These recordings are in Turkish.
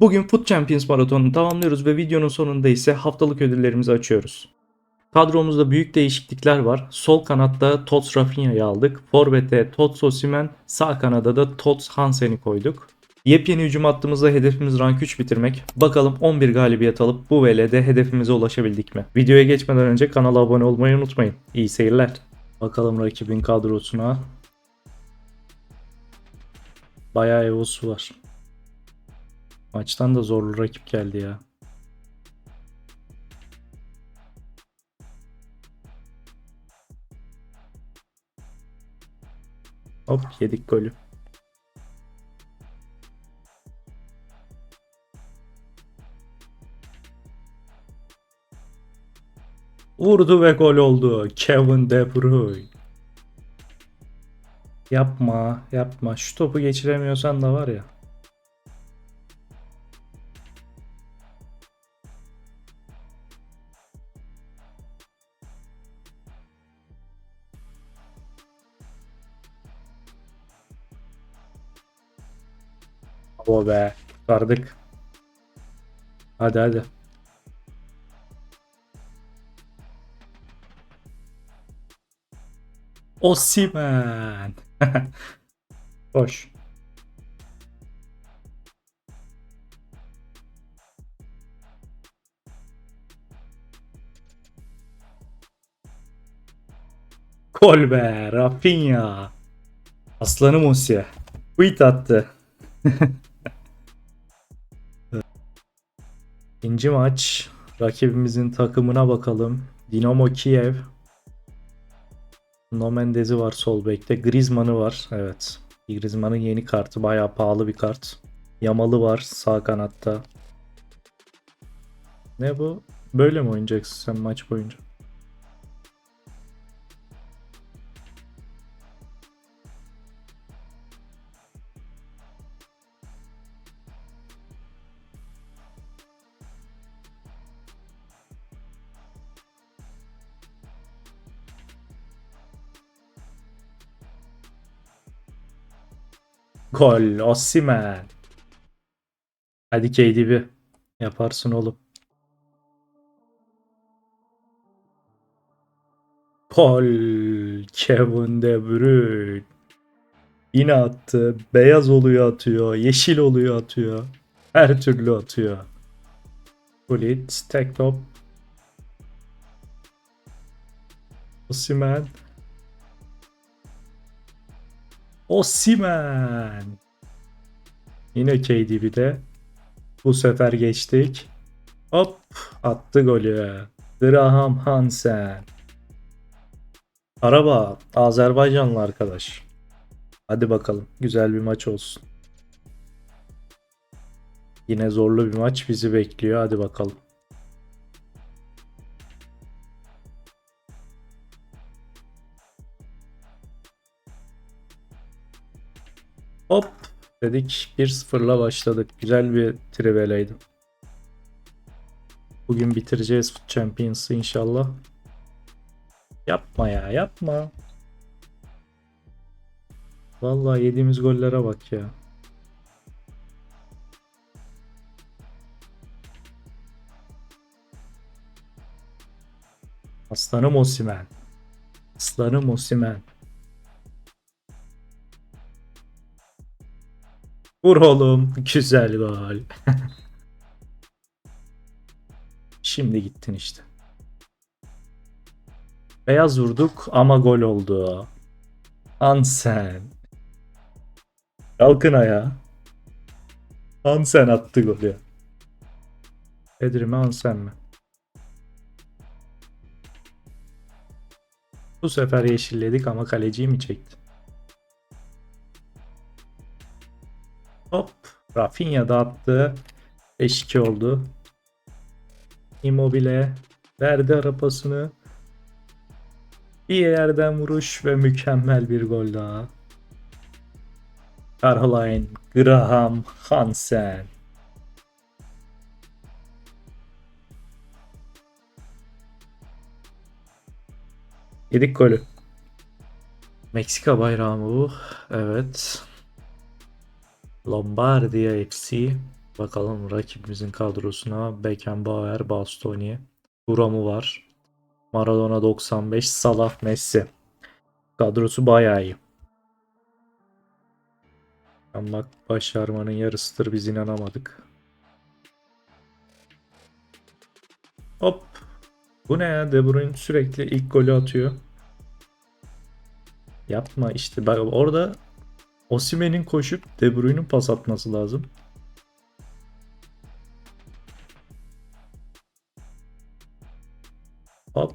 Bugün Foot Champions Maratonu'nu tamamlıyoruz ve videonun sonunda ise haftalık ödüllerimizi açıyoruz. Kadromuzda büyük değişiklikler var. Sol kanatta Tots Rafinha'yı aldık. Forvet'e Tots Osimhen, sağ kanada da Tots Hansen'i koyduk. Yepyeni hücum hattımızda hedefimiz rank 3 bitirmek. Bakalım 11 galibiyet alıp bu VL'de hedefimize ulaşabildik mi? Videoya geçmeden önce kanala abone olmayı unutmayın. İyi seyirler. Bakalım rakibin kadrosuna. Bayağı evosu var. Maçtan da zorlu rakip geldi ya. Hop yedik golü. Vurdu ve gol oldu. Kevin De Bruyne. Yapma, yapma. Şu topu geçiremiyorsan da var ya. O be. Kurtardık. Hadi hadi. Osimen. Boş. Gol be. Rafinha. Aslanım Osi. Quit attı. İkinci maç. Rakibimizin takımına bakalım. Dinamo Kiev. No Mendes'i var sol bekte. Griezmann'ı var. Evet. Griezmann'ın yeni kartı. Bayağı pahalı bir kart. Yamalı var sağ kanatta. Ne bu? Böyle mi oynayacaksın sen maç boyunca? Gol. Osimhen. Hadi KDB. Yaparsın oğlum. Gol. Kevin De Bruyne. Yine attı. Beyaz oluyor atıyor. Yeşil oluyor atıyor. Her türlü atıyor. Gullit. Tek top. Osimhen. Osimen. Yine KDB'de. Bu sefer geçtik. Hop attı golü. Graham Hansen. Araba Azerbaycanlı arkadaş. Hadi bakalım güzel bir maç olsun. Yine zorlu bir maç bizi bekliyor. Hadi bakalım. Hop dedik 1-0'la başladık. Güzel bir triveleydi. Bugün bitireceğiz Foot Champions'ı inşallah. Yapma ya yapma. Vallahi yediğimiz gollere bak ya. Aslanım Osimen. Aslanım Osimen. Vur oğlum. Güzel gol. Şimdi gittin işte. Beyaz vurduk ama gol oldu. Hansen. Kalkın ayağa. Hansen attı golü. Pedri mi Hansen mi? Bu sefer yeşilledik ama kaleciyi mi çekti? Hop. Rafinha da attı. 5-2 oldu. Immobile verdi arapasını. Bir yerden vuruş ve mükemmel bir gol daha. Caroline Graham Hansen. Yedik golü. Meksika bayrağı mı bu? Evet. Lombardia FC. Bakalım rakibimizin kadrosuna Beckenbauer, Bastoni, Thuram'u var. Maradona 95, Salah, Messi. Kadrosu bayağı iyi. Ama başarmanın yarısıdır biz inanamadık. Hop. Bu ne ya? De Bruyne sürekli ilk golü atıyor. Yapma işte. Bak orada Osimhen'in koşup De Bruyne'in pas atması lazım. Hop.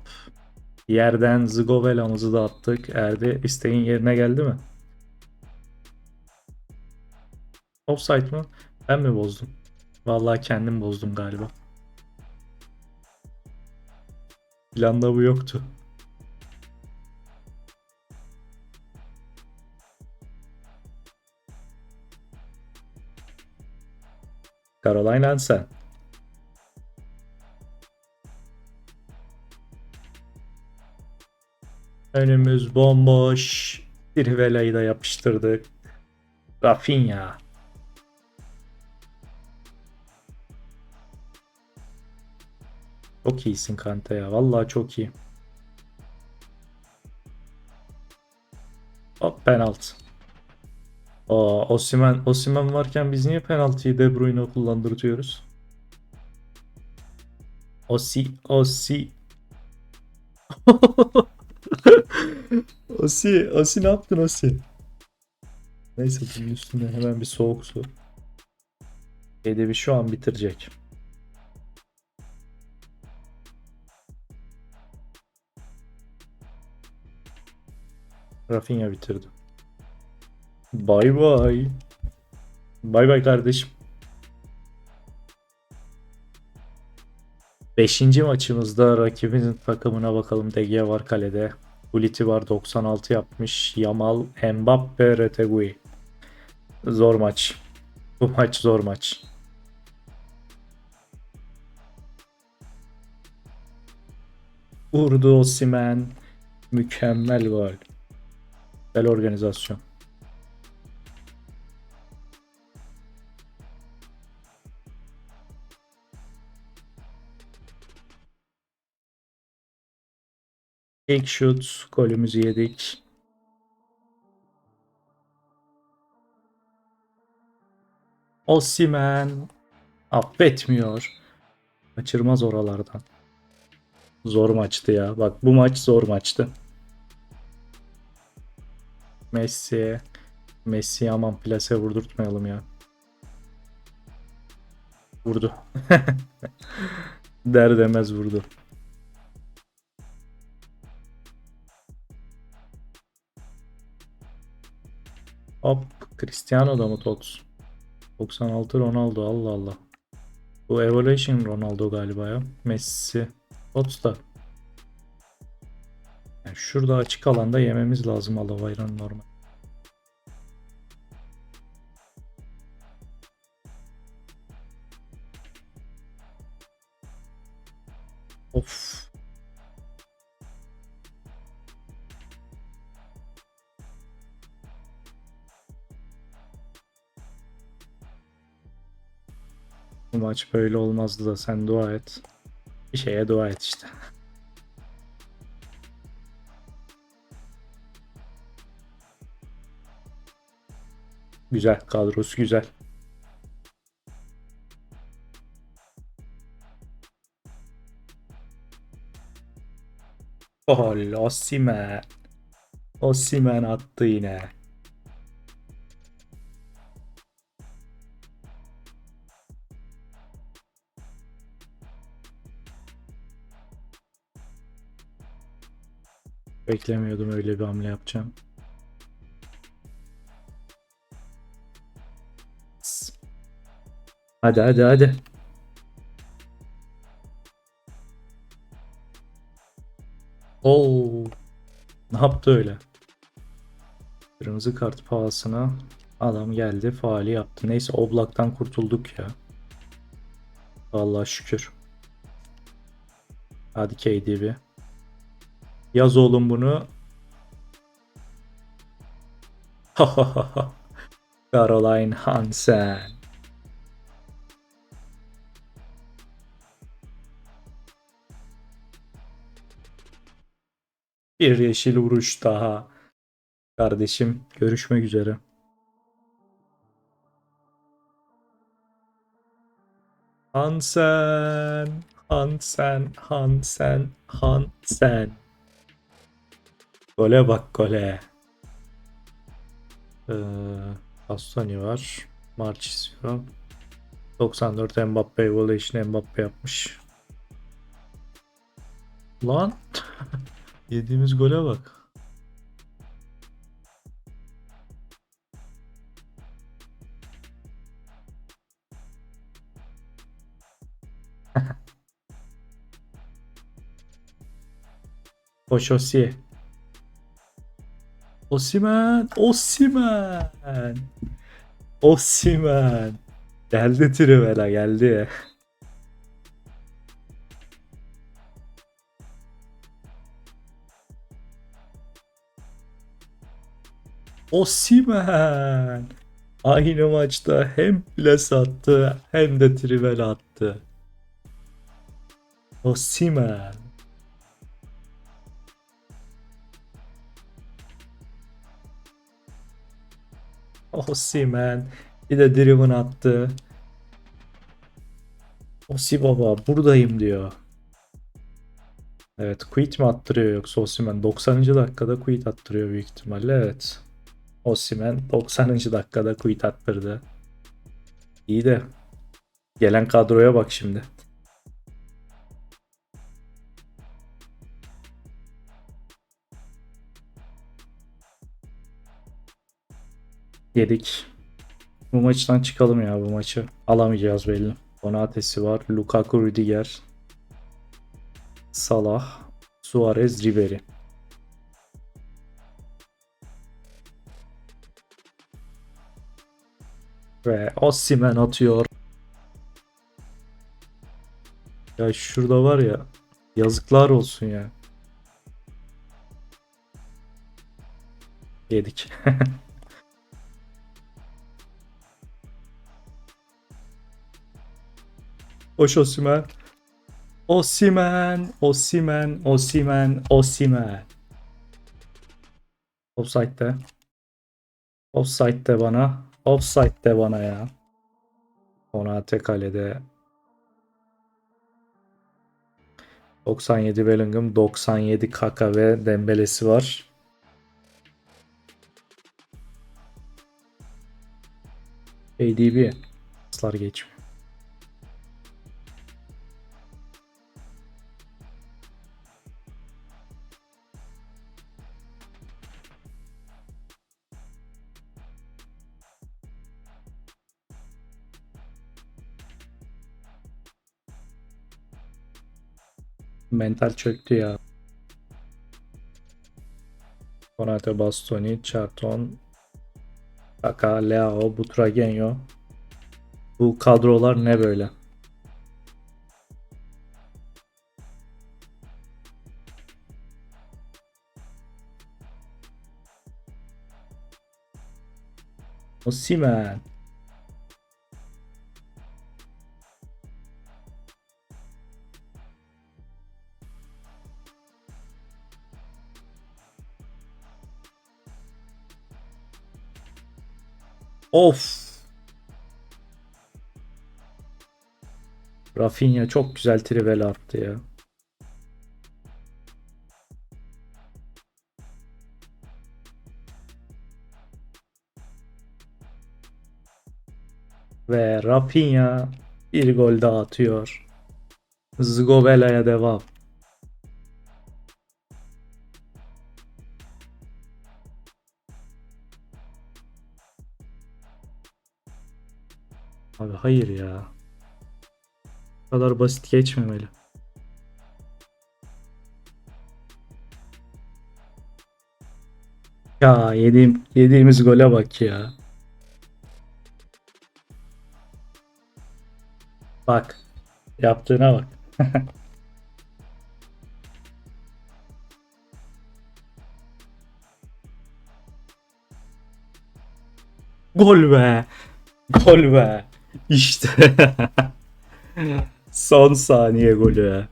Yerden Zgovela'mızı da attık. Erdi isteğin yerine geldi mi? Offside mı? Ben mi bozdum? Vallahi kendim bozdum galiba. Planda bu yoktu. Caroline Hansen. Önümüz bomboş. Trivela'yı da yapıştırdık. Rafinha. Çok iyisin Kante ya. Vallahi çok iyi. Hop penaltı. Aa, Osimhen, Osimhen varken biz niye penaltıyı De Bruyne'e kullandırtıyoruz? Osi, Osi. Osi, Osi ne yaptın Osi? Neyse bunun üstüne hemen bir soğuk su. Edebi şu an bitirecek. Rafinha bitirdi. Bay bay. Bay bay kardeşim. Beşinci maçımızda rakibimizin takımına bakalım. DG var kalede. Guliti var 96 yapmış. Yamal, Mbappe, Retegui. Zor maç. Bu maç zor maç. Vurdu Osimhen. Mükemmel gol. Güzel organizasyon. İlk şut golümüzü yedik. Osimhen affetmiyor. Kaçırmaz oralardan. Zor maçtı ya. Bak bu maç zor maçtı. Messi. Messi aman plase vurdurtmayalım ya. Vurdu. Der demez vurdu. Hop Cristiano da mı Tots? 96 Ronaldo Allah Allah. Bu Evolution Ronaldo galiba ya. Messi. Tots da. Yani şurada açık alanda yememiz lazım Alavayran normal. Of. Maç böyle olmazdı da sen dua et. Bir şeye dua et işte. Güzel kadrosu güzel. Gol Osimhen. Osimhen attı yine. Beklemiyordum öyle bir hamle yapacağım. Hadi hadi hadi. Oo. Ne yaptı öyle? Kırmızı kart pahasına adam geldi faali yaptı. Neyse Oblak'tan kurtulduk ya. Vallahi şükür. Hadi KDB. Yaz oğlum bunu. Caroline Hansen. Bir yeşil vuruş daha. Kardeşim görüşmek üzere. Hansen, Hansen, Hansen, Hansen. Gole bak gole. Ee, Bastoni var. Marchisio. 94 Mbappe voley işini Mbappe yapmış. Lan. Yediğimiz gole bak. Oşosi. Osimen. Osimen. Osimen. Geldi Trivela geldi. Osimen. Aynı maçta hem plas attı hem de Trivela attı. Osimen. Osimen. Bir de Driven attı. Osi baba buradayım diyor. Evet quit mi attırıyor yoksa Osimen 90. dakikada quit attırıyor büyük ihtimalle evet. Osimen 90. dakikada quit attırdı. İyi de gelen kadroya bak şimdi. Yedik. Bu maçtan çıkalım ya bu maçı. Alamayacağız belli. Donates'i var. Lukaku, Rüdiger. Salah, Suarez, Ribery. Ve Osimhen atıyor. Ya şurada var ya yazıklar olsun ya. Yedik. Hoş Osimen. Osimen, Osimen, Osimen, Osimen. Offside'de. Offside'de bana. Offside'de bana ya. Konate kalede. 97 Bellingham, 97 Kaka ve Dembele'si var. ADB. Aslar geçmiyor. Mental çöktü ya. Konate Bastoni, Charton, Kaka, Leao, Butragenio. Bu kadrolar ne böyle? Osimhen. Of. Rafinha çok güzel trivel attı ya. Ve Rafinha bir gol daha atıyor. Zgovela'ya devam. Abi hayır ya. Bu kadar basit geçmemeli. Ya yediğim, yediğimiz gole bak ya. Bak. Yaptığına bak. Gol be. Gol be. İşte. Son saniye golü.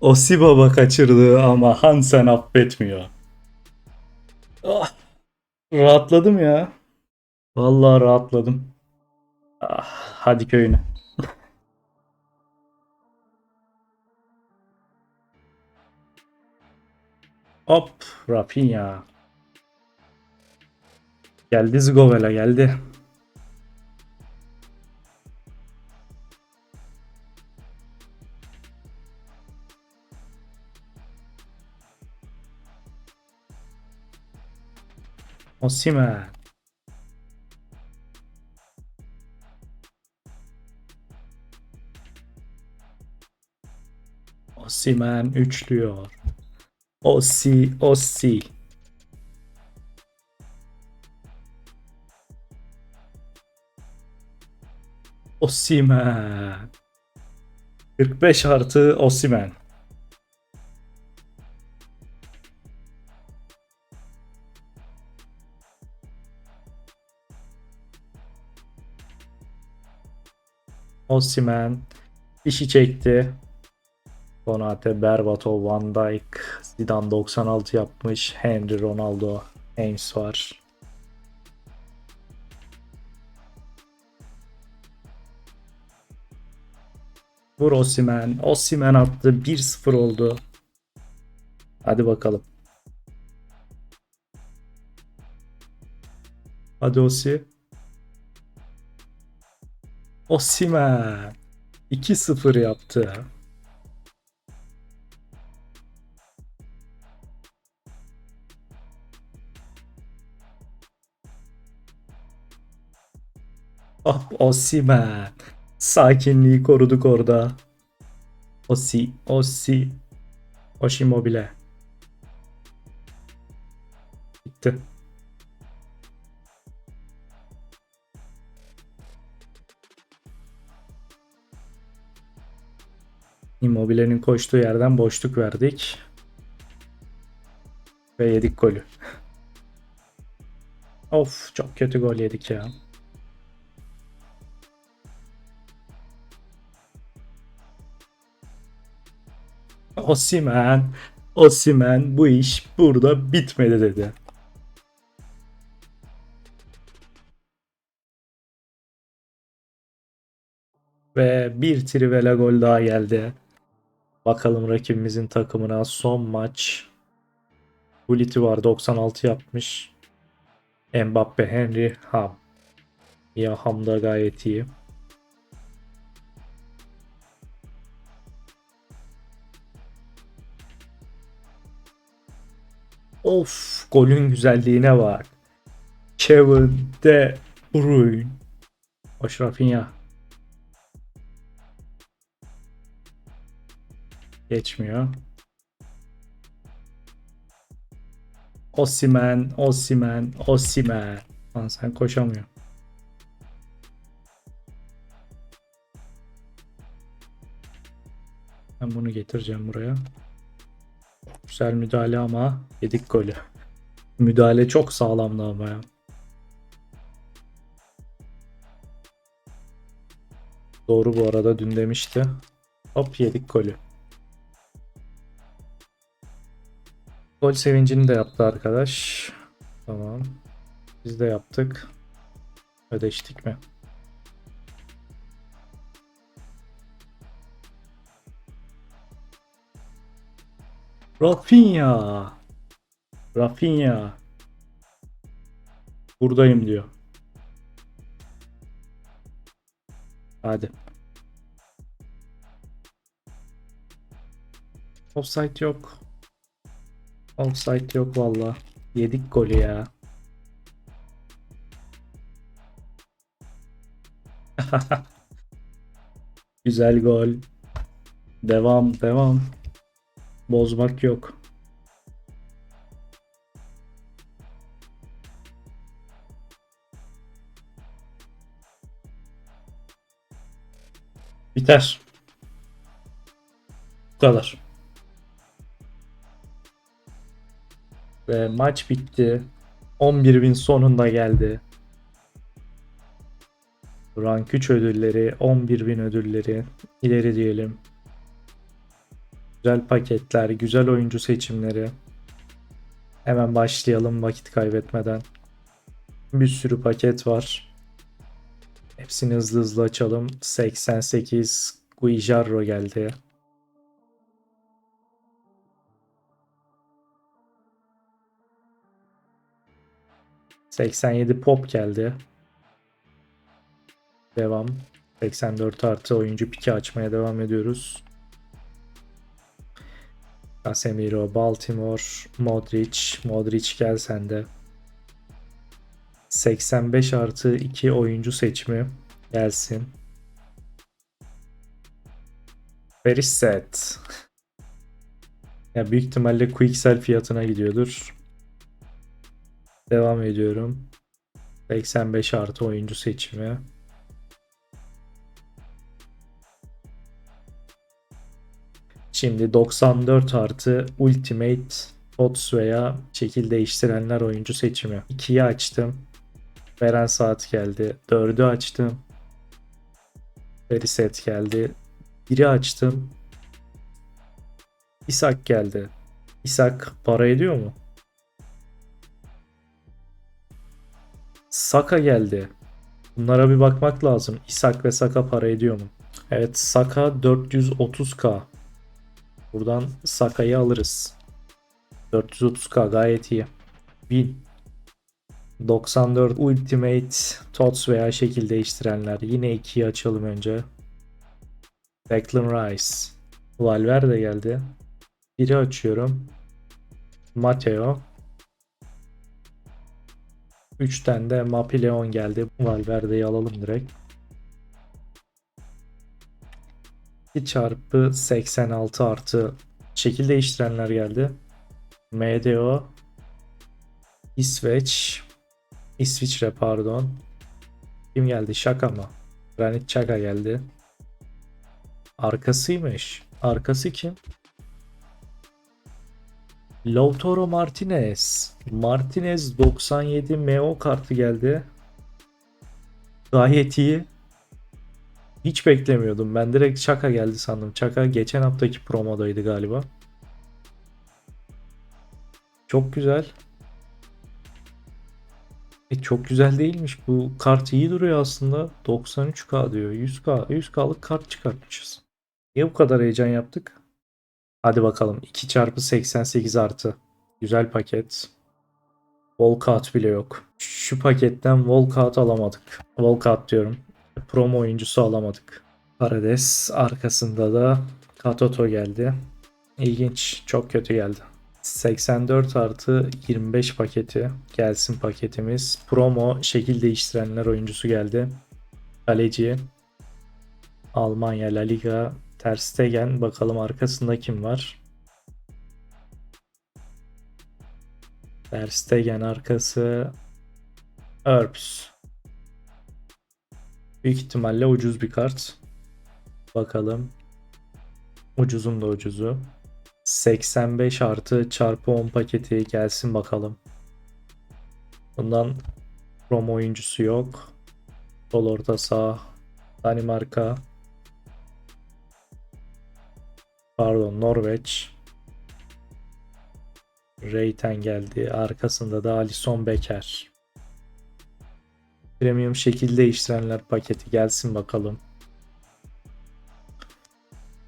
Osi Baba kaçırdı ama Hansen affetmiyor. Ah, rahatladım ya. Vallahi rahatladım. Ah, hadi köyüne. Hop Rafinha. Geldi Zgovela geldi. Osimhen. Osimhen üçlüyor. Osi, Osi. Osimhen. 45 artı Osimhen. Osimhen işi çekti. Konate, Berbatov, Van Dijk, Zidane 96 yapmış. Henry, Ronaldo, Ames var. Vur Osimhen. Osimhen attı. 1-0 oldu. Hadi bakalım. Hadi Osi. Osimhen. 2-0 yaptı. Ah Osimhen. Sakinliği koruduk orada. Osi, Osi. Oshimobile. Bitti. Immobile'nin koştuğu yerden boşluk verdik. Ve yedik golü. of çok kötü gol yedik ya. Osimen, Osimen bu iş burada bitmedi dedi. Ve bir Trivela gol daha geldi. Bakalım rakibimizin takımına son maç. Guliti var 96 yapmış. Mbappe, Henry, Ham. Ya Ham da gayet iyi. Of golün güzelliğine bak. Kevin De Bruyne. Hoş Rafinha. Geçmiyor. Osimen, Osimen, Osimen. Lan sen koşamıyor. Ben bunu getireceğim buraya. Güzel müdahale ama yedik golü. Müdahale çok sağlamdı ama ya. Doğru bu arada dün demişti. Hop yedik golü. Gol sevincini de yaptı arkadaş. Tamam. Biz de yaptık. Ödeştik mi? Rafinha. Rafinha. Buradayım diyor. Hadi. Offside yok. Offside yok valla. Yedik golü ya. Güzel gol. Devam, devam. Bozmak yok. Biter. Bu kadar. Ve maç bitti. 11 bin sonunda geldi. Rank 3 ödülleri, 11 bin ödülleri ileri diyelim. Güzel paketler, güzel oyuncu seçimleri. Hemen başlayalım vakit kaybetmeden. Bir sürü paket var. Hepsini hızlı hızlı açalım. 88 Guijarro geldi. ...87 pop geldi. Devam. 84 artı oyuncu piki açmaya devam ediyoruz. Casemiro, Baltimore, Modric. Modric gel sende. 85 artı 2 oyuncu seçimi gelsin. Very set. ya büyük ihtimalle Quicksell fiyatına gidiyordur. Devam ediyorum. 85 artı oyuncu seçimi. Şimdi 94 artı Ultimate Odds veya şekil değiştirenler oyuncu seçimi. 2'yi açtım. Veren saat geldi. 4'ü açtım. Reset geldi. 1'i açtım. İshak geldi. İshak para ediyor mu? Saka geldi. Bunlara bir bakmak lazım. İshak ve Saka para ediyor mu? Evet Saka 430k. Buradan Saka'yı alırız. 430k gayet iyi. 1000. 94 Ultimate Tots veya şekil değiştirenler. Yine 2'yi açalım önce. Declan Rice. Valverde geldi. Biri açıyorum. Mateo. 3'ten de Mapileon geldi. Valverde'yi alalım direkt. 2 çarpı 86 artı şekil değiştirenler geldi. MDO İsveç İsviçre pardon. Kim geldi? Şaka mı? Granit Xhaka geldi. Arkasıymış. Arkası kim? Lautaro Martinez. Martinez 97 MO kartı geldi. Gayet iyi. Hiç beklemiyordum. Ben direkt Çaka geldi sandım. Çaka geçen haftaki promodaydı galiba. Çok güzel. E çok güzel değilmiş. Bu kart iyi duruyor aslında. 93k diyor. 100k. 100k'lık kart çıkartmışız. Niye bu kadar heyecan yaptık? Hadi bakalım. 2 çarpı 88 artı. Güzel paket. Volkat bile yok. Şu paketten Volkat alamadık. Volkat diyorum. Promo oyuncusu alamadık. Parades arkasında da Katoto geldi. İlginç. Çok kötü geldi. 84 artı 25 paketi gelsin paketimiz. Promo şekil değiştirenler oyuncusu geldi. Kaleci Almanya La Liga Ter Stegen bakalım arkasında kim var? Ter Stegen arkası Earps. Büyük ihtimalle ucuz bir kart. Bakalım. Ucuzun da ucuzu. 85 artı çarpı 10 paketi gelsin bakalım. Bundan promo oyuncusu yok. Sol orta sağ. Danimarka. Pardon Norveç. Reyten geldi. Arkasında da Alison Becker. Premium şekil değiştirenler paketi gelsin bakalım.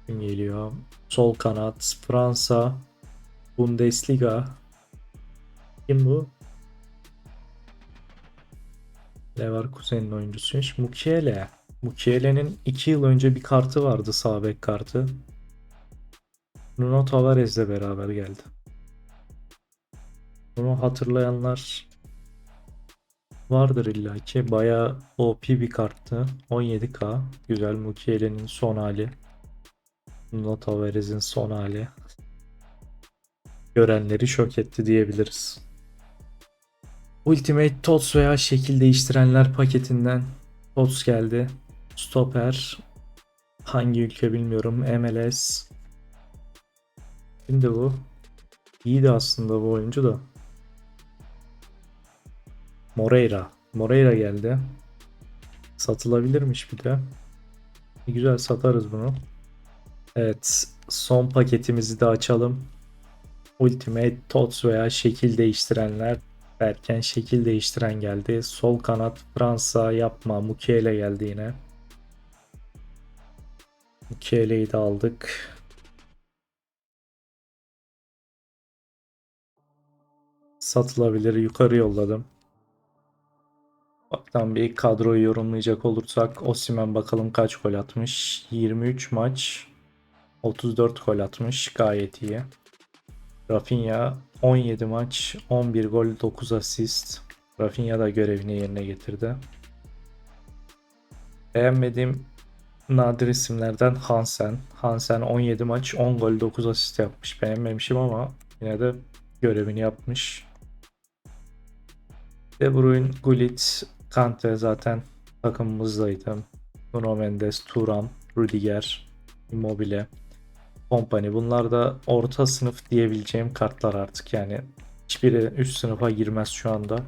Kim geliyor? Sol kanat Fransa Bundesliga. Kim bu? Leverkusen'in oyuncusuymuş. Mukiele. Mukiele'nin 2 yıl önce bir kartı vardı sağ bek kartı. Nuno Tavares'le beraber geldi. Bunu hatırlayanlar vardır illaki. Bayağı OP bir karttı. 17k. Güzel Mukiele'nin son hali. Nuno Tavares'in son hali. Görenleri şok etti diyebiliriz. Ultimate TOTS veya şekil değiştirenler paketinden TOTS geldi. Stopper. Hangi ülke bilmiyorum. MLS. Şimdi bu. İyiydi aslında bu oyuncu da. Moreira. Moreira geldi. Satılabilirmiş bir de. Güzel satarız bunu. Evet, son paketimizi de açalım. Ultimate Tots veya şekil değiştirenler derken şekil değiştiren geldi. Sol kanat Fransa yapma Mukiele geldi yine. Mukiele'yi de aldık. Satılabilir yukarı yolladım. Baktan bir kadroyu yorumlayacak olursak Osimhen bakalım kaç gol atmış. 23 maç 34 gol atmış gayet iyi. Rafinha 17 maç 11 gol 9 asist. Rafinha da görevini yerine getirdi. Beğenmediğim nadir isimlerden Hansen. Hansen 17 maç 10 gol 9 asist yapmış. Beğenmemişim ama yine de görevini yapmış. De Bruyne, Gullit, Kante zaten takımımızdaydı. Nuno Mendes, Thuram, Rüdiger, Immobile, Kompany. Bunlar da orta sınıf diyebileceğim kartlar artık yani. Hiçbiri üst sınıfa girmez şu anda.